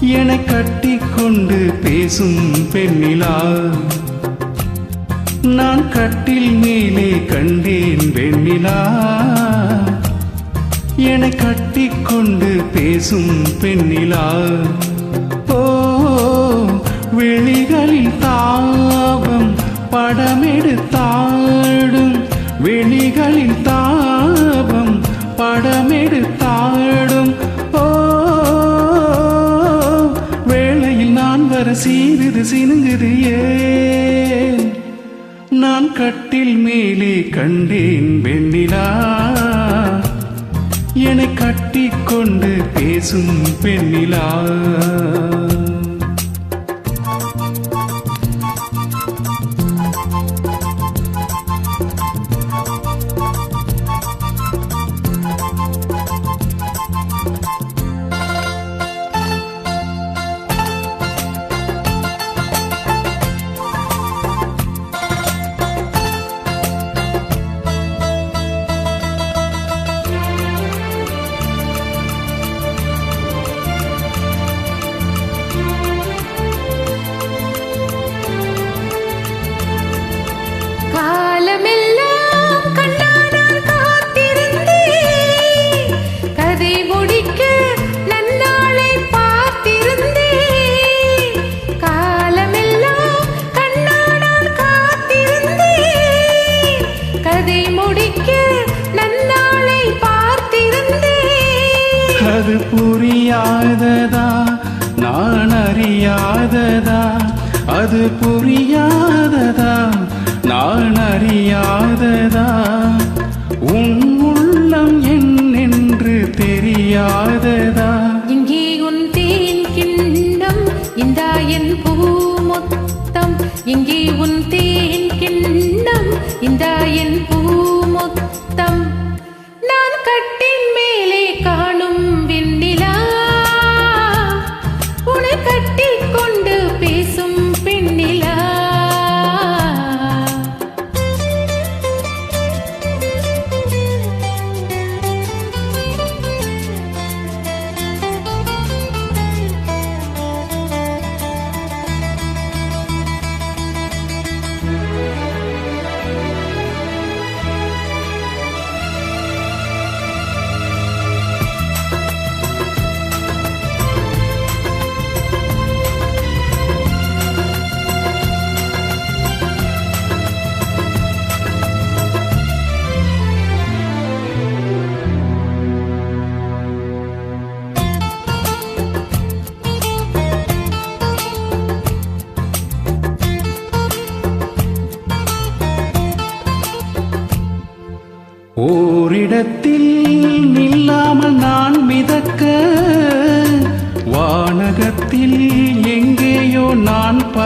என கட்டிக்கொண்டு பேசும் பெண்ணிலா. நான் கட்டில் மேலே கண்டேன் பெண்ணிலா. என கட்டிக்கொண்டு பேசும் பெண்ணிலா. ஓ வெளிகளில் தாபம் படமெடுத்தாடும். வெளிகளில் தாபம் படமெடுத்தாடும். கட்டில் மேலே கண்டேன் வெண்ணிலா. என்னை கட்டிக்கொண்டு பேசும் பெண்ணிலா. புரியாததா? நான் அறியாததா? அது புரியாததா?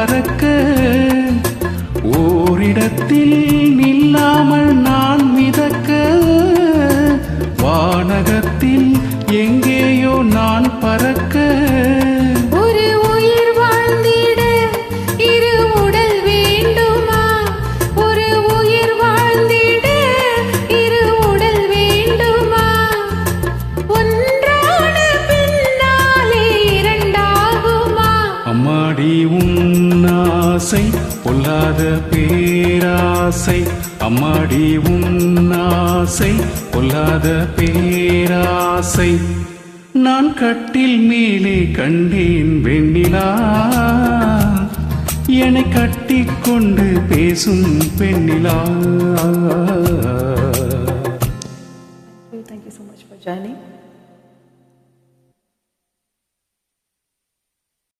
பறக்க ஓரிடத்தில் நில்லாமல் நான் மிதக்க பொல்லாத பேராசை அம்மாடி உன்னாசை பொல்லாத பேராசை. நான் கட்டில் மேலே கண்டேன் வெண்ணிலா. என்னை கட்டிக்கொண்டு பேசும் பெண்ணிலா. Thank you so much for joining.